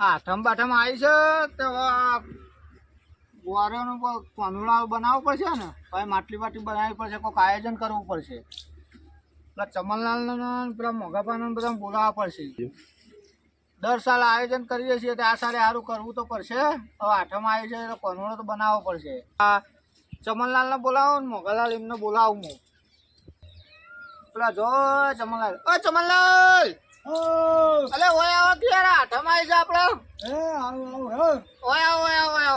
આઠમ બાઠમ આવી છે તો ગુવારોનું કોનુડા બનાવવું પડશે ને? પછી માટલી બાટલી બનાવવી પડશે, કોઈક આયોજન કરવું પડશે. પેલા ચમનલાલને પેલા મોઘાપાને બધા બોલાવવા પડશે. દર સાલ આયોજન કરીએ છીએ તો આ સારે સારું કરવું તો પડશે. હવે આઠમ આવી છે તો કોનુડો તો બનાવવો પડશે. આ ચમનલાલને બોલાવો ને મોઘાલાલ એમને બોલાવું હું. પેલા જો ચમનલાલ, ઓ ચમનલાલ! અલે ઓય આવો કે યાર આઠમ આવી છે આપણે ઓય આવો ઓય આવો ઓય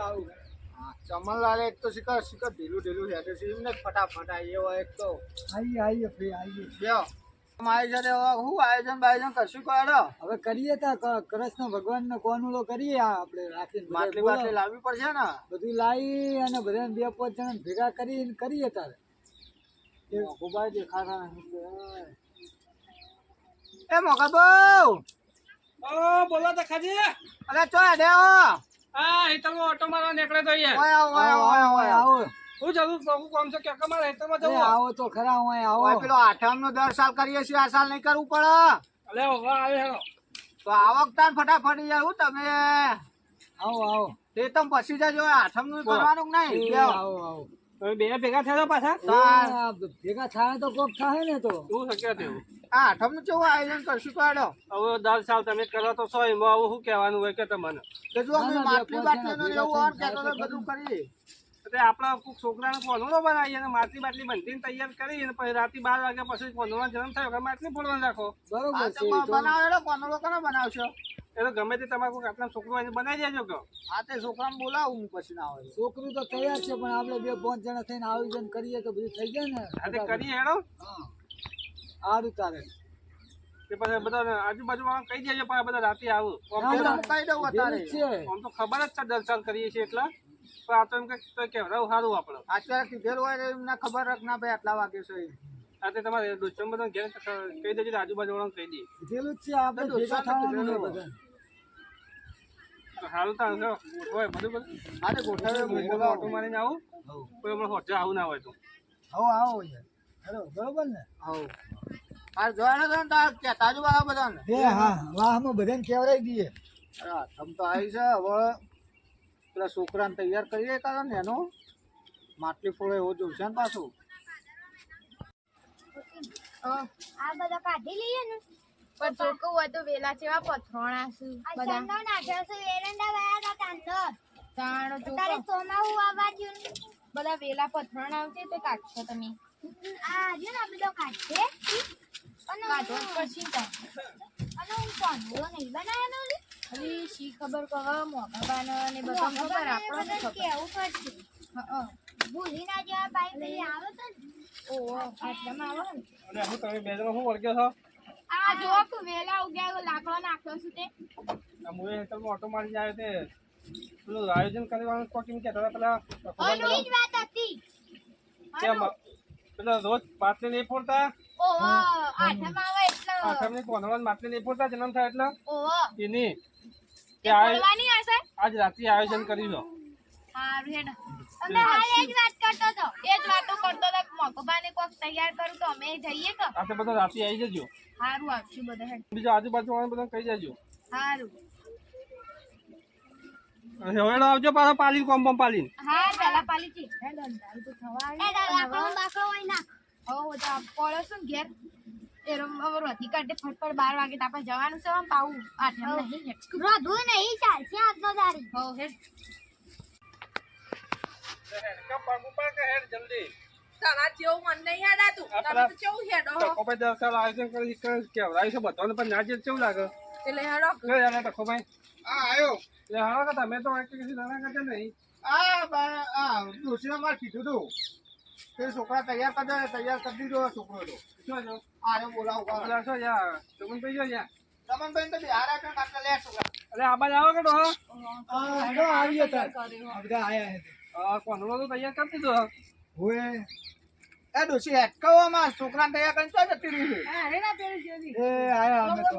આવો. હા, ચમનલાલ એક તો શિખર શિખર ઢીલું ઢીલું છે. છે એમને ને ફટાફટ આવીએ હોય એક તો. લ્યો આમ આવી છે તે હવે હું આયોજન બાયોજન કરશું કરો હવે કરીએ તા કૃષ્ણ ભગવાન નો કોનુલો કરીએ આપણે રાખીને માટલી બાટલી લાવવી પડશે ને? બધું લાવી અને બધા બે પાંચ જણા ભેગા કરીને કરીએ તારે. મોઘુભાઈ દેખાતા નથી એ મોઘા બહુ. બોલો તો ખાજી. અરે ચો હેડે હો હા હેતરમાં ઓટો મારવા નીકળે તો અહીંયા. ઓય આવો ઓય ઓય ઓય આવો. હું જરૂર બહુ કામ છે કે કમાલ હેતરમાં એ જવું આવો તો ખરા હું આવો. પેલો આઠમ નો દર સાલ કરીએ છીએ આ સાલ નહીં કરવું પડે. અલે ઓવા આવે હેરો તો આવક તાન ફટાફટ જાવ તમે. આવો આવો. તે તમ પછી જજો આઠમનું કરવાનું નહીં? આવો આવો. તમે બે ભેગા થયા પાછા? ભેગા થાય તો કોક થાય ને તો. શું શક્ય થયું આ આઠમનું કેવું આયોજન કરશું કાઢો હવે દર સાલ તમે કરો તો સો એમાં આવું શું કહેવાનું હોય કે તમને. કે જો અમે માટલી બાટલી નું એવું હોય કે તો બધું કરીએ. એટલે આપણા કોઈક છોકરાને બનાવીએ અને માટલી બાટલી બનતીને તૈયાર કરી અને પછી રાતે બાર વાગ્યા પછી કોનોડો જન્મ થયો કે માટલી ફોડવાનું રાખો. બરોબર બનાવેલો કોનડો કોને બનાવશો? એ ગમે તે તમારે કોઈ આટલા છોકરો બનાવી દેજો કે આ તે છોકરાને બોલાવું હું પછી ના હોય. છોકરું તો તૈયાર છે પણ આપણે બે પાંચ જણા થઈને આયોજન કરીએ તો બધું થઈ જાય ને. આજે કરીએ હેડો. હા. સારું તારે. તે પછી બધા આજુબાજુ વાળા કહી દેજો પણ બધા રાતે આવું. હું કહી દઉં અત્યારે. આમ તો ખબર જ છે દર્શન કરીએ છીએ એટલે. પણ આ તો એમ કે તો કહેવડાવું સારું આપણે. અત્યારે કીધેલું હોય એમને ખબર રાખ ના ભાઈ આટલા વાગે છે. આ તે તમારે દુશ્મન બધા ઘેર કહી દેજો આજુબાજુ વાળા કહી દઈએ. કીધેલું જ છે આપણે બધું થવાનું બધા તો સારું તો હશે. હોય બધું બધું. આ તે ગોઠવે હું ઓટો મારીને આવું. કોઈ હમણાં હોટે આવું ના હોય તો. આવો આવો યાર. હેલો બરોબર ને? હઉ. આ જોવાના છે ને તાર કહેતા જ વાળા બધાને? એ હા વાહમાં બધાને કેવડાવી દઈએ. અરે તમ તો આવી છે. હવે પેલા છોકરાને તૈયાર કરીએ કારણ ને એનો. માટલી ફોડે એવો જોશે ને પાછું. આ બધા કાઢી લઈએ ને. પણ ચોખ્ખું હોય તો વેલા જેવા પથરોણા છે બધા? ચંદો નાખ્યો છે એરંડા વાયા હતા કાંદો તાણો તારે સોમા હું આવવા જ્યું ને. બધા વેલા પથરોણા આવશે તે કાઢશો તમે. આ જો ને બધો કાઢશે અને કાઢો પછી અને હું કોંદો નહીં બનાવ્યો ને? ખાલી શી ખબર કહો મોઘાબાના ને બધા ખબર આપણને કેવું પડશે? હં, ભૂલી ના જવા બાઈ પેલી આવે તો ઓહો આટલામાં આવો ને. અરે હું તમે બે જણા શું વળગ્યો છો? આ જો વેલા ઉગ્યા લાકડો નાખ્યો છે તે. મુએ હેતરમાં ઓટો મારી જાય તે. પેલું આયોજન કરવાનું તો કેમ કહેતા હતા પેલા ઓલી જ વાત હતી. કેમ? પેલા રોજ માટલી નહીં ફોડતા? ઓહો આઠમ આવે એટલે. આઠમની કોનવાન માટલી નહીં ફોડતા? જન્મ થાય એટલે? ઓહો. એની. કે આજ રાતે આયોજન કરી લો. હેડ. અમે હાલ એ જ વાત કરતો હતો. એ જ વાતો કરતો હતો કે કોક તૈયાર કરું તો અમે જઈએ કે આ બધા રાતે આવી જજો. હારું આવશું બધા બીજા આજુબાજુ વાળા બધા કહી જજો આવજો પાછો પાલી કોમ કોમ પાલીન. હા પેલા પાલી તો એ હોય ના. તો પડે છે ઘેર? એ રમ હવે રોતી ફટફટ બાર વાગે તો આપણે જવાનું છે આમ પાવું આઠમ નહીં હેડ. નહીં ચાલશે આજનો દારી હો હેડ જલ્દી તારા જેવું મન નહીં હેડાતું આ તમે તો કેવું હેડો આયોજન કરી છે બધાને પણ ના જે કેવું લાગે? એટલે હેડો. લે યાર આ આયો. લે હાલો કે તમે તો વાંચી કશી નાના કરતા નહીં આ બા- આ ડોશીએ મારે કીધું તું. તે છોકરા તૈયાર કરજો તૈયાર કરી દીધો છોકરો તો. શું છો આરે બોલાવું કાં. પેલા યાર? તમે ભાઈ જો યાર. રમણભાઈ તો બિહાર આવ્યા છે, લે છોકરા. અરે આ બાજુ આવો કે ડોહા? હા હેલો આવીએ તાર. આ બધા આયા હે આ કોનો તો તૈયાર કરી દીધો. હોય એ ડોશી હેટકાવામાં છોકરાને તૈયાર કરીને ચો જતી રહી છે? એ આયા અમે તો.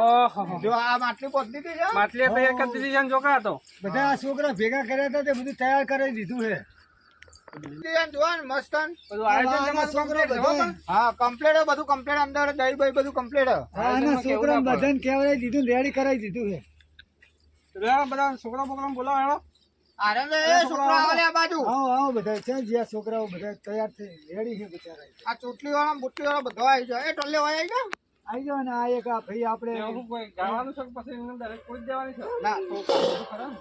ઓહો. જો આ માટલી પહોંચી દીધી છે? માટલી તૈયાર કરી દીધી છે ને જોકા તો? બધા આ છોકરા ભેગા કર્યા હતા તે બધું તૈયાર કરી દીધું છે. ડિઝાઇન જોવો ને મસ્ત ને. બધું આયોજન આના તમારું છોકરો complete છે, હો બધા. પણ. હા કમ્પ્લીટ બધું કમ્પ્લીટ અંદર દહીં બહીં બધું કમ્પ્લીટ આના છોકરા બધા કહેવાય દીધું રેડી કરાવી દીધું છે. બધા બધા છોકરા બોકરા બોલાવો છોકરાઓ બધા તૈયાર થઈ રેડી છે બિચારા આ ચોટલી વાળા બુટ્ટી વાળા બધા આવી જાય એ ટોલે આવી જાય આવી જાઓ ને આ એક આ ભાઈ આપણે એવું શું કોઈ ગાવાનું છે પછી એમને direct કોઈ જ છે? ના તો ખરા?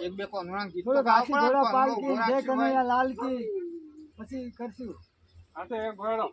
એક બે કોનોના ગીત તો ગાવું પાલકી સિવાય. કનૈયા લાલ પછી કરશું. હા તો એક આવું.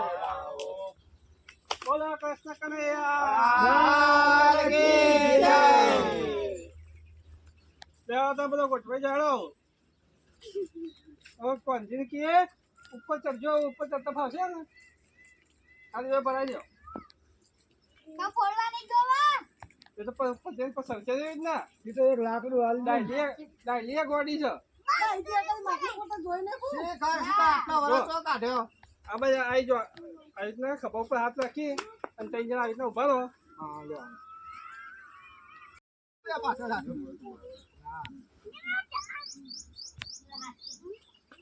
બોલો કૃષ્ણ કનૈયા. લાલ કી જય. લેવા તો બધો ગોઠવાઈ જાડો. હવે કોંજીને કીએ ઉપર ચડજો ઉપર ચડતા ફાવશે ને? આ દિવસ ભરાઈ જાઓ. તો એ જ ને. એ એક લાકડું હાલ. ડાયલી ડાયલી ગોડી છે. કાઢ્યો? આ બધા આવી જો. આવી રીતના ખભા ઉપર હાથ રાખી અને ત્રણ જણા આવી રીતના ઊભા રહો. હા લ્યો.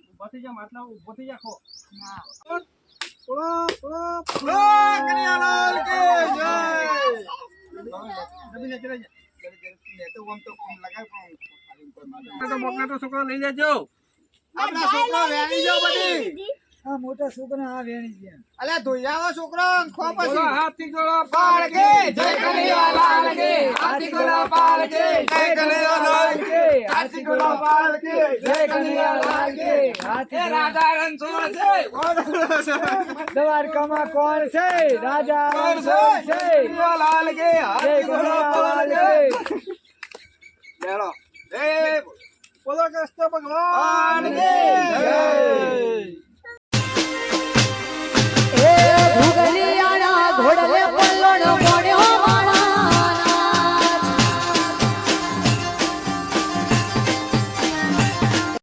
ઊભા થઈ જા માટલા ઊભો થઈ જા ખો. છોકરા લઈ જજો આપણા છોકરો વેણી જાવ બધી. આ મોટા છોકરા આ વેણી ગયા અલ્યા ધોઈ આવો છોકરો ખો બોલો પછી હાથથી જોડો પાળકે જય કનૈયાલાલ કી. હાથી ઘોડા પાળકે જય કનૈયાલાલ કી. હાથી જય કનૈયાલાલ કી. હાથી રણછોડ છે. દ્વારકામાં કોણ છે? રાજા છે? છે. કી. હાથી લેલો એ બોલો ભગવાન જય